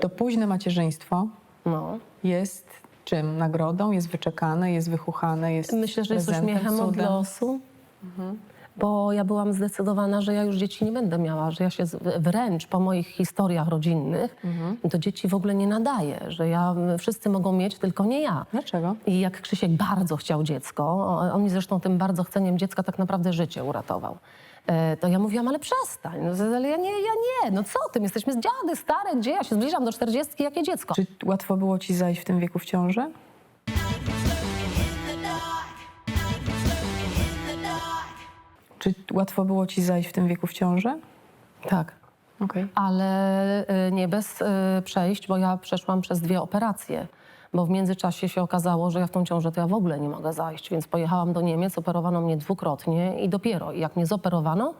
To późne macierzyństwo No. jest czym? Nagrodą? Jest wyczekane, jest wychuchane, jest Myślę, że jest prezentem, uśmiechem od cudem? losu. Bo ja byłam zdecydowana, że ja już dzieci nie będę miała, że ja się wręcz po moich historiach rodzinnych do dzieci w ogóle nie nadaję, że ja, wszyscy mogą mieć, tylko nie ja. Dlaczego? I jak Krzysiek bardzo chciał dziecko, on mi zresztą tym bardzo chceniem dziecka tak naprawdę życie uratował. e, To ja mówiłam, ale przestań, no, ale ja nie, ja nie, no co ty, my jesteśmy z dziady, stare, gdzie ja się zbliżam do czterdziestki, jakie dziecko? Czy łatwo było ci zajść w tym wieku w ciążę? Czy łatwo było ci zajść w tym wieku w ciążę? Tak. Okej. ale y, nie bez y, przejść, bo ja przeszłam przez dwie operacje. Bo w międzyczasie się okazało, że ja w tą ciążę to ja w ogóle nie mogę zajść, więc pojechałam do Niemiec, operowano mnie dwukrotnie i dopiero jak mnie zoperowano,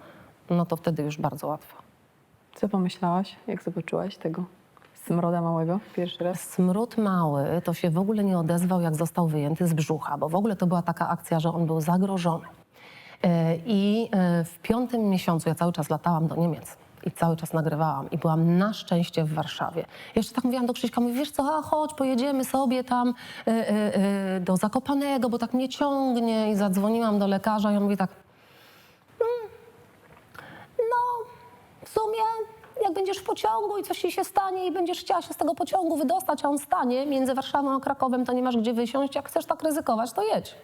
no to wtedy już bardzo łatwo. Co pomyślałaś, jak zobaczyłaś tego smroda małego pierwszy raz? Smród mały to się w ogóle nie odezwał, jak został wyjęty z brzucha, bo w ogóle to była taka akcja, że on był zagrożony. E, I e, w piątym miesiącu ja cały czas latałam do Niemiec i cały czas nagrywałam i byłam na szczęście w Warszawie. Jeszcze tak mówiłam do Krzyśka, mówię, wiesz co, a chodź, pojedziemy sobie tam e, e, e, do Zakopanego, bo tak mnie ciągnie i zadzwoniłam do lekarza i on mówi tak, no, w sumie, jak będziesz w pociągu i coś ci się stanie i będziesz chciała się z tego pociągu wydostać, a on stanie między Warszawą a Krakowem, to nie masz gdzie wysiąść. Jak chcesz tak ryzykować, to jedź.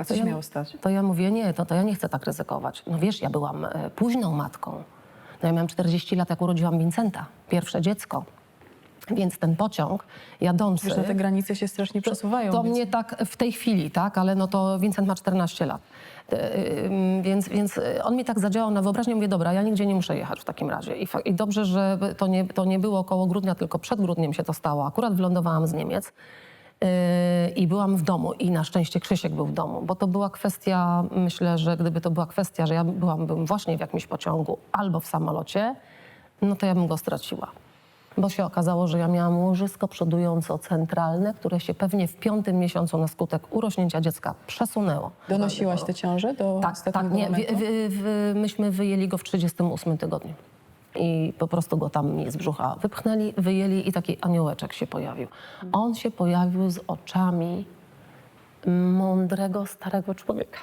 A co się miało stać? To ja mówię, nie, to, to ja nie chcę tak ryzykować. No wiesz, ja byłam e, późną matką. No ja miałam 40 lat, jak urodziłam Vincenta, pierwsze dziecko. Więc ten pociąg jadący... Wiesz, no te granice się strasznie przesuwają. To więc- mnie tak w tej chwili, tak, ale no to Vincent ma 14 lat. E, ym, Więc, więc e, on mi tak zadziałał na wyobraźnię, mówię, dobra, ja nigdzie nie muszę jechać w takim razie. I, i dobrze, że to nie, to nie było koło grudnia, tylko przed grudniem się to stało. Akurat wylądowałam z Niemiec i byłam w domu i na szczęście Krzysiek był w domu, bo to była kwestia, myślę, że gdyby to była kwestia, że ja byłam bym właśnie w jakimś pociągu albo w samolocie, no to ja bym go straciła. Bo się okazało, że ja miałam łożysko przodująco-centralne, które się pewnie w piątym miesiącu na skutek urośnięcia dziecka przesunęło. Donosiłaś tę ciążę do Tak, tak, nie, momentu? wy, wy, myśmy wyjęli go w 38 tygodniu. I po prostu go tam z brzucha wypchnęli, wyjęli i taki aniołeczek się pojawił. On się pojawił z oczami mądrego, starego człowieka.